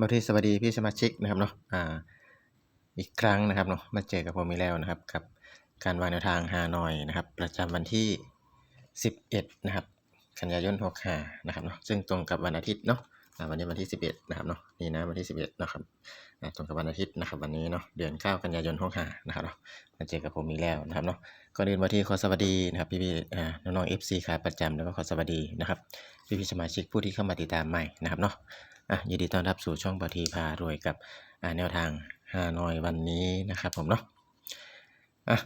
บางทีสวัสดีพี่สมาชิกนะครับเนาะอ่าอีกครั้งนะครับเนาะมาเจอกับผมอีกแล้วนะครับกับการวางแนวทางฮานอยนะครับ ประจำวันที่ 11 นะครับ กันยายน65นะครับเนาะซึ่งตรงกับวันอาทิตย์เนาะอ่าวันนี้วันที่ 11 นะครับเนาะนี่นะวันที่ 11 นะครับอ่าตรงกับวันอาทิตย์นะครับ วันนี้เนาะเดือน 9 กันยายน65นะครับเนาะมาเจอกับผมอีกแล้วนะครับเนาะก่อนอื่นมาที่ขอสวัสดีนะครับพี่ๆอ่าน้องๆ FC ขาประจำแล้วก็ขอสวัสดีนะครับพี่พี่ๆสมาชิกผู้ที่เข้ามาติดตามใหม่นะครับเนาะ อะยินดีต้อนรับสู่ช่องปทีพารวยกับอ่าแนวทางฮานอยวันนี้นะครับผมเนาะอะ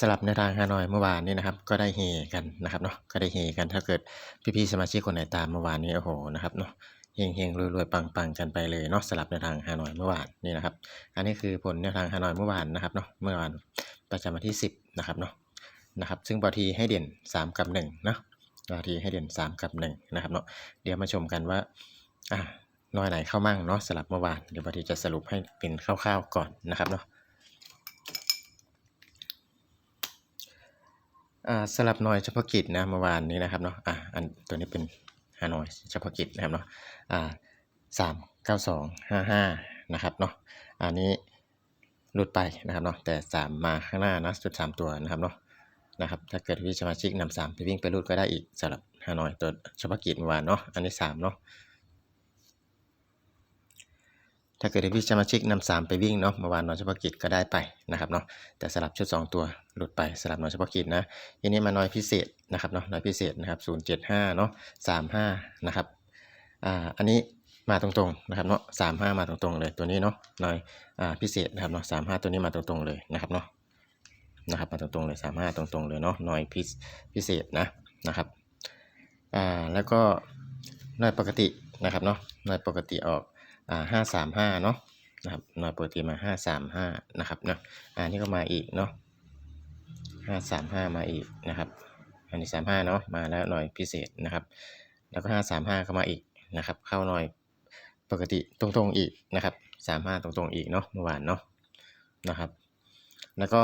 สลับแนวทางฮานอยเมื่อวานนี้นะครับ ก็ได้เฮกันนะครับเนาะก็ได้เฮกันถ้าเกิดพี่ๆสมาชิกคนไหนตามเมื่อวานนี้โอ้โหนะครับเนาะเฮงเฮงรวยรวยปังปังกันไปเลยเนาะสลับแนวทางฮานอยเมื่อวานนี่นะครับ อันนี้คือผลแนวทางฮานอยเมื่อวานนะครับเนาะเมื่อวานประจำวันที่ 10นะครับเนาะนะครับซึ่งปทีให้เด่น 3 กับ1เนาะปทีให้เด่น 3 กับ1นะครับเนาะเดี๋ยวมาชมกันว่า อะน้อยไหนเข้ามั่งเนาะสลับเมื่อวานเดี๋ยววันที่จะสรุปให้เป็นคร่าวๆก่อนนะครับเนาะอ่าสลับหน่อยเฉพาะกิจนะเมื่อวานนี้นะครับเนาะอะอันตัวนี้เป็นฮานอยเฉพาะกิจนะครับเนาะอ่าสามเก้าสองห้าห้านะครับเนาะอันนี้หลุดไปนะครับเนาะแต่สามมาข้างหน้านะสุดสามตัวนะครับเนาะนะครับถ้าเกิดพี่สมาชิกนำสามไปวิ่งไปรูดก็ได้อีกสำหรับฮานอยตัวเฉพาะกิจเมื่อวานเนาะอันนี้สามเนาะ ถ้าเกิดพี่สมาชิกนำสามไปวิ่งเนาะเมื่อวานนอนเฉพาะกิจก็ได้ไปนะครับเนาะแต่สลับชุด 2 ตัวหลุดไปสลับนอนเฉพาะกิจนะทีนี้มาน้อยพิเศษนะครับเนาะน้อยพิเศษนะครับ075เจ็ดห้าเนาะ35นะครับอ่าอันนี้มาตรงๆนะครับเนาะ35มห้ามาตรงๆเลยตัวนี้เนาะน้อยอ่าพิเศษนะครับเนาะ35ตัวนี้มาตรงๆเลยนะครับเนาะนะครับมาตรงๆเลย35ตรงๆเลยเนาะน้อยพิพิเศษนะนะครับอ่าแล้วก็น้อยปกตินะครับเนาะน้อยปกติออก อ่าห้าสามห้าเนาะนะครับหน่วยปกติมาห้าสามห้านะครับเนาะอันนี้ก็มาอีกเนาะห้าสามห้ามาอีกนะครับอันนี้สามห้าเนาะมาแล้วหน่วยพิเศษนะครับ แล้วก็ห้าสามห้าก็มาอีกนะครับ เข้าหน่วยปกติตรงๆอีกนะครับสามห้าตรงๆอีกเนาะเมื่อวานเนาะนะครับ แล้วก็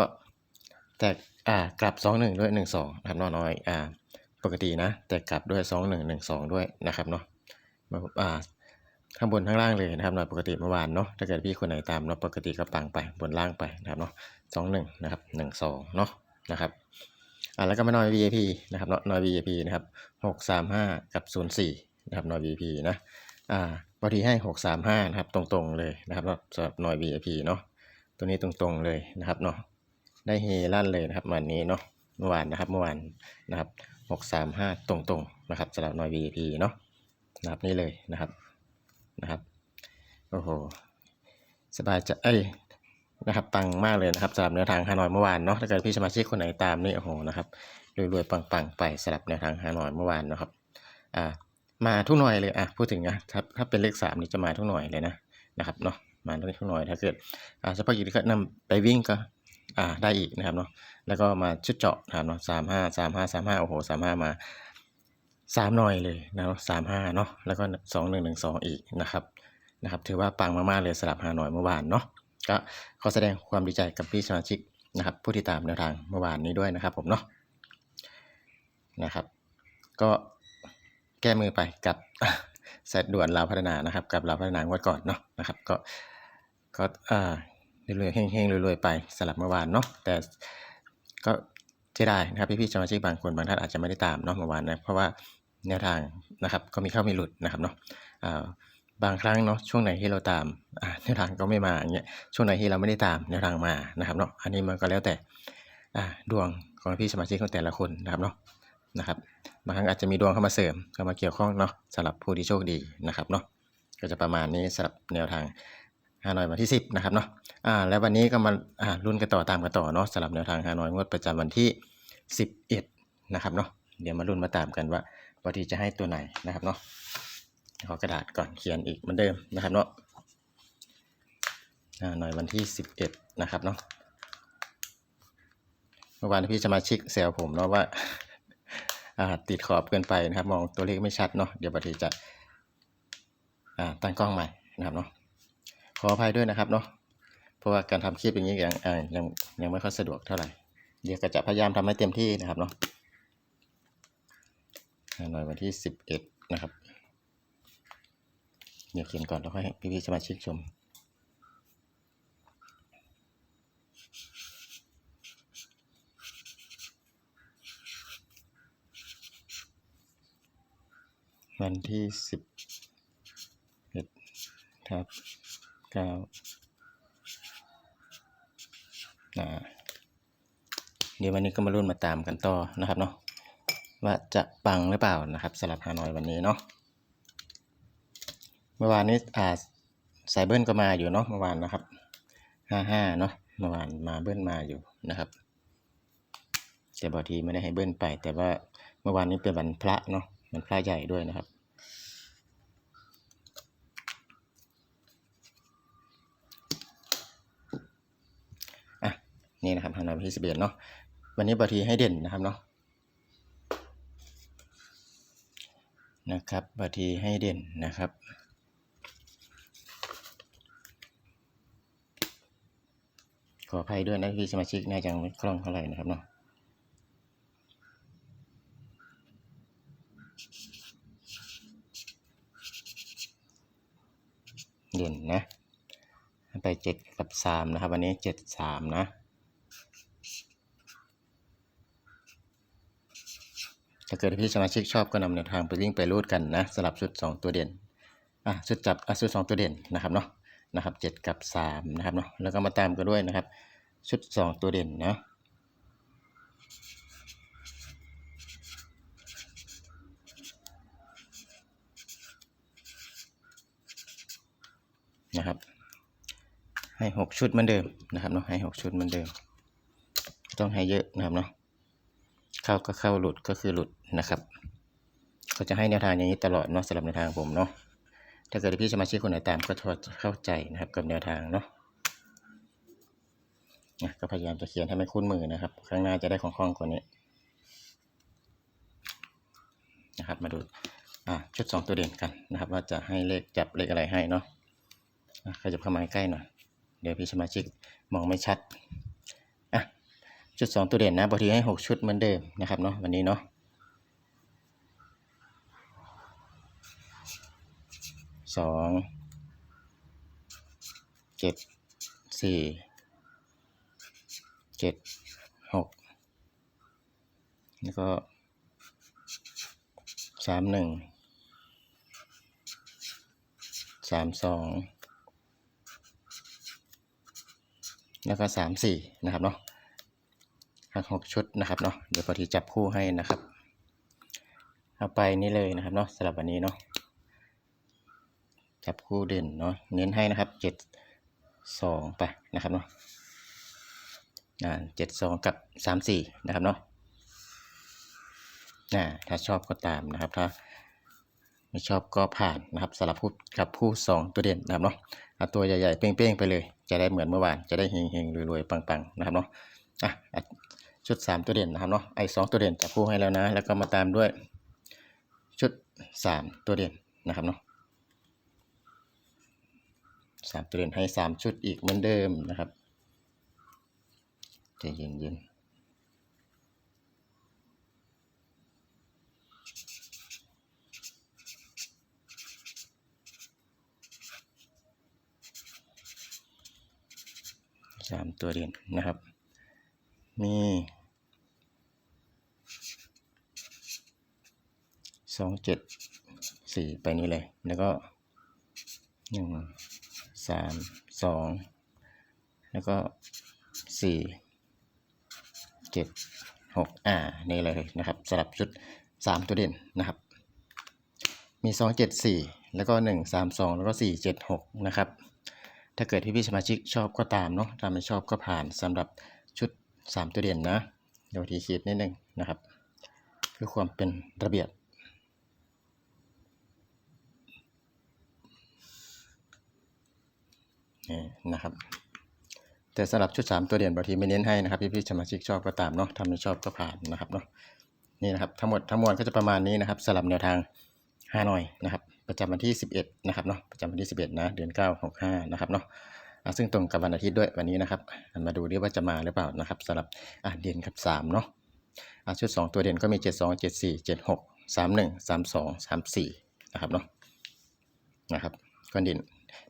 แต่อ่ากลับสองหนึ่งด้วยหนึ่งสองนะครับน้อยๆอ่าปกตินะ แต่กลับด้วยสองหนึ่งหนึ่งสองด้วยนะครับเนาะอ่า ข้างบนข้างล่างเลยนะครับหน่วยปกติเมื่อวานเนาะถ้าเกิดพี่คนไหนตามเนาะปกติก็ปังไปบนล่างไปนะครับเนาะสองหนึ่งนะครับหนึ่งสองเนาะนะครับอ่าแล้วก็มาหน่อย VIP นะครับเนาะหน่อย VIP นะครับหกสามห้ากับศูนย์สี่นะครับหน่อย VIP นะอ่าพอดีให้หกสามห้านะครับตรงๆเลยนะครับสำหรับหน่อย VIP เนาะตัวนี้ตรงๆเลยนะครับเนาะได้เฮลั่นเลยนะครับวันนี้เนาะเมื่อวานนะครับเมื่อวานนะครับหกสามห้าตรงๆนะครับสำหรับหน่อย VIP เนาะนะครับนี่เลยนะครับ นะครับโอ้โหสบายใจเอ้ยนะครับปังมากเลยนะครับสำหรับแนวทางฮานอยเมื่อวานเนาะถ้าเกิดพี่สมาชิกคนไหนตามนี่โอ้โหนะครับรวยๆปังๆไปสำหรับแนวทางฮานอยเมื่อวานนะครับอ่ามาทุกหน่วยเลยอะพูดถึงนะถ้าถ้าเป็นเลขสามนี่จะมาทุกหน่วยเลยนะนะครับเนาะมาทุกหน่วยถ้าเกิดอ่าเฉพาะกิจก็นำไปวิ่งก็อ่าได้อีกนะครับเนาะแล้วก็มาชุดเจาะนะครับเนาะสามห้าสามห้าสามห้าโอ้โหสามห้ามา สามหน่อยเลยนะสามห้าเนาะแล้วก็สองหนึ่งหนึ่งสองอีกนะครับนะครับ ถือว่าปังมาก ๆ เลยสำหรับฮาหน่อยเมื่อวานเนาะก็ขอแสดงความดีใจกับพี่สมาชิกนะครับผู้ที่ตามแนวทางเมื่อวานนี้ด้วยนะครับผมเนาะนะครับ ก็แก้มือไปกับเซตด่วนลาวพัฒนานะครับ กับลาวพัฒนางวดก่อนเนาะนะครับ ก็ก็อ่าเรื่อยๆเฮงๆรวยๆไปสลับเมื่อวานเนาะแต่ก็เสียดายนะครับพี่ๆสมาชิกบางคนบางท่านอาจจะไม่ได้ตามเนาะเมื่อวานนะเพราะว่า แนวทางนะครับ ก็มีเข้ามีหลุดนะครับเนาะอ่าบางครั้งเนาะช่วงไหนที่เราตามอ่าแนวทางก็ไม่มาอย่างเงี้ยช่วงไหนที่เราไม่ได้ตามแนวทางมานะครับเนาะอันนี้มันก็แล้วแต่อ่าดวงของพี่สมาชิกของแต่ละคนนะครับเนาะนะครับบางครั้งอาจจะมีดวงเข้ามาเสริมเข้ามาเกี่ยวข้องเนาะสำหรับผู้ที่โชคดีนะครับเนาะก็จะประมาณนี้สำหรับแนวทางฮานอยวันที่ 10นะครับเนาะอ่าแล้ววันนี้ก็มาอ่ารุ่นกันต่อตามกันต่อเนาะสำหรับแนวทางฮานอยงวดประจำวันที่ 11นะครับเนาะเดี๋ยวมารุ่นมาตามกันว่า วันที่จะให้ตัวไหนนะครับเนาะขอกระดาษก่อนเขียนอีกเหมือนเดิมนะครับเนาะหน่อยวันที่ 11 นะครับเนาะเมื่อวานพี่สมาชิกแซวผมเนาะว่าอ่าติดขอบเกินไปนะครับ มองตัวเลขไม่ชัดเนาะเดี๋ยวบัดทีจะอ่าตั้งกล้องใหม่นะครับเนาะขออภัยด้วยนะครับเนาะเพราะว่าการทำคลิปอย่างนี้ยังยังยังไม่ค่อยสะดวกเท่าไหร่เดี๋ยวก็จะพยายามทำให้เต็มที่นะครับเนาะ อ่าหน่อยวันที่ 11 นะครับ เดี๋ยวเขียนก่อนแล้วค่อยพี่ๆสมาชิกชมวันที่สิบเอ็ดทับเก้าอ่าเดี๋ยววันนี้ก็มารุ่นมาตามกันต่อนะครับเนาะ ว่าจะปังหรือเปล่านะครับสำหรับฮานอยวันนี้เนาะเมื่อวานนี้อ่าสายเบิ้ลก็มาอยู่เนาะเมื่อวานนะครับห้าห้าเนาะเมื่อวานมาเบิ้ลมาอยู่นะครับแต่บางทีไม่ได้ให้เบิ้ลไป แต่ว่าเมื่อวานนี้เป็นวันพระเนาะวันพระใหญ่ด้วยนะครับ อะนี่นะครับฮานอยที่สิบเอ็ดเนาะวันนี้บางทีให้เด่นนะครับเนาะ นะครับบางทีให้เด่นนะครับ ขออภัยด้วยนะพี่สมาชิกน่าจะไม่คล่องเท่าไหร่นะครับเนาะเด่นนะ ไปเจ็ดกับสามนะครับ วันนี้เจ็ดสามนะ ถ้าเกิดพี่สมาชิกชอบก็นำแนวทางไปวิ่งไปรูดกันนะสลับชุด 2 ตัวเด่นอะชุดจับอะชุด 2 ตัวเด่นนะครับเนาะนะครับ7กับ3นะครับเนาะแล้วก็มาตามกันด้วยนะครับ ชุด 2 ตัวเด่นนะนะครับ ให้ 6 ชุดเหมือนเดิมนะครับเนาะให้ 6 ชุดเหมือนเดิม ต้องให้เยอะนะครับเนาะ เข้าก็เข้าหลุดก็คือหลุดนะครับก็จะให้แนวทางอย่างนี้ตลอดเนาะสำหรับแนวทางผมเนาะถ้าเกิดพี่สมาชิกคนไหนตามก็เข้าใจนะครับกับแนวทางเนาะนะก็พยายามจะเขียนให้มันคุ้นมือนะครับ ข้างหน้าจะได้คล่องๆกว่านี้นะครับ มาดูอ่าชุดสองตัวเด่นกันนะครับ ว่าจะให้เลขจับเลขอะไรให้เนาะขยับเข้ามาใกล้หน่อยเดี๋ยวพี่สมาชิกมองไม่ชัด ชุดสองตัวเด่นนะบางทีให้หกชุดเหมือนเดิมนะครับเนาะวันนี้เนาะสองเจ็ดสี่เจ็ดหกแล้วก็สามหนึ่งสามสองแล้วก็สามสี่นะครับเนาะ หักหกชุดนะครับเนาะเดี๋ยวพอทีจับคู่ให้นะครับ เอาไปนี่เลยนะครับเนาะสำหรับวันนี้เนาะจับคู่เด่นเนาะเน้นให้นะครับเจ็ดสองไปนะครับเนาะอ่าเจ็ดสองกับสามสี่นะครับเนาะอ่าถ้าชอบก็ตามนะครับ ถ้าไม่ชอบก็ผ่านนะครับสำหรับผู้กับผู้สองตัวเด่นนะครับเนาะเอาตัวใหญ่ๆเป้งๆไปเลย จะได้เหมือนเมื่อวาน จะได้เฮงๆรวยๆปังๆนะครับเนาะอะ ชุด 3 ตัวเด่นนะครับเนาะไอ้สตัวเด่นจับคู่ให้แล้วนะ แล้วก็มาตามด้วยชุด 3 ตัวเด่นนะครับเนาะสามตัวเด่นให้ 3 ชุดอีกเหมือนเดิมนะครับใจเย็นเย็นสามตัวเด่นนะครับ มีสองเจ็ดสี่ไปนี้เลย แล้วก็หนึ่งสามสองแล้วก็สี่เจ็ดหกอ่านี่เลยนะครับสลับชุดสามตัวเด่นนะครับ มีสองเจ็ดสี่แล้วก็หนึ่งสามสองแล้วก็สี่เจ็ดหกนะครับ ถ้าเกิดที่พี่สมาชิกชอบก็ตามเนาะถ้าไม่ชอบก็ผ่านสำหรับ 3 ตัวเด่นนะเดี๋ยวทีขีดนิดนึงนะครับ เพื่อความเป็นระเบียบนี่นะครับ แต่สำหรับชุด 3 ตัวเด่นบางทีไม่เน้นให้นะครับพี่พี่สมาชิกชอบก็ตามเนาะถ้าไม่ชอบก็ผ่านนะครับเนาะนี่นะครับทั้งหมดทั้งมวลก็จะประมาณนี้นะครับสำหรับแนวทาง5หน่อยนะครับ ประจำวันที่ 11 นะครับเนาะประจำวันที่ 11 นะ เดือน 9 65 นะครับเนาะ ซึ่งตรงกับวันอาทิตย์ด้วยวันนี้นะครับ มาดูดิว่าจะมาหรือเปล่านะครับสำหรับเด่นกับ3เนาะชุด 2 ตัวเด่นก็มี 72 74 76 31 32 34นะครับเนาะนะครับก็เน้น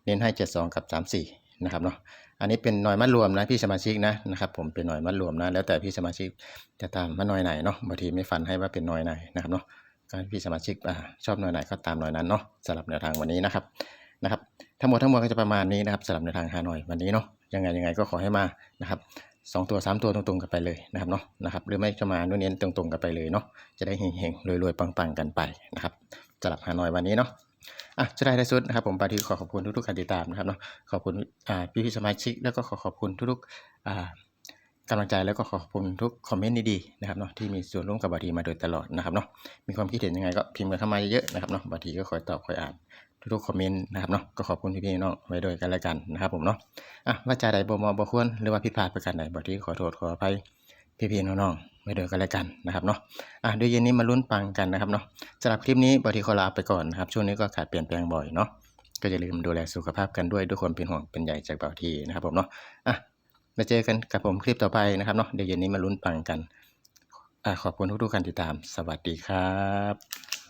เน้นให้ 72 กับ 34นะครับเนาะอันนี้เป็นหน่วยมัดรวมนะพี่สมาชิกนะนะครับผมเป็นหน่วยมัดรวมนะแล้วแต่พี่สมาชิกจะตามมาหน่วยไหนเนาะบางทีไม่ฟันให้ว่าเป็นหน่วยไหนนะครับเนาะก็พี่สมาชิกอชอบหน่วยไหนก็ตามหน่วยนั้นเนาะสำหรับแนวทางวันนี้นะครับนะครับ ทั้งหมดทั้งมวลก็จะประมาณนี้นะครับสำหรับในทางฮานอยวันนี้เนาะยังไงยังไงก็ขอให้มานะครับสองตัวสามตัวตรงๆกันไปเลยนะครับเนาะนะครับหรือไม่จะมาโน่นเน้นตรงๆกันไปเลยเนาะจะได้เฮงๆรวยๆปังๆกันไปนะครับสำหรับฮานอยวันนี้เนาะอะจะได้ได้สุดนะครับผมปาทีขอขอบคุณทุกๆการติดตามนะครับเนาะขอบคุณอ่าพี่ๆสมาชิก แล้วก็ขอขอบคุณทุกๆอ่ากำลังใจแล้วก็ขอขอบคุณทุกคอมเมนต์ดีๆนะครับเนาะที่มีส่วนร่วมกับบาทีมาโดยตลอดนะครับเนาะมีความคิดเห็นยังไงก็พิมพ์กันเข้ามาเยอะๆนะครับเนาะบาทีก็คอยตอบคอยอ่าน ทุกๆคอมเมนต์นะครับเนาะก็ขอบคุณพี่ๆน้องไว้โดวยกันแล้วกันนะครับผมเนาะอะว่าจาใดบ่หมอบ่ควรหรือว่าผิดพลาดประการใดบ่ที่ขอโทษขออภัยพี่ๆน้องๆไว้โดวยกันแล้วกันนะครับเนาะอะเดี๋ยวเย็นนี้มาลุ้นปังกันนะครับเนาะสำหรับคลิปนี้บ่ที่ขอลาไปก่อนนะครับช่วงนี้ก็ขาดเปลี่ยนแปลงบ่อยเนาะก็อย่าลืมดูแลสุขภาพกันด้วยด้วยความเป็นห่วงเป็นใยจากบ่าทีนะครับผมเนาะอะมาเจอกันกับผมคลิปต่อไปนะครับเนาะเดี๋ยวเย็นนี้มาลุ้นปังกันอะขอบคุณทุกๆการติดตาม สวัสดีครับ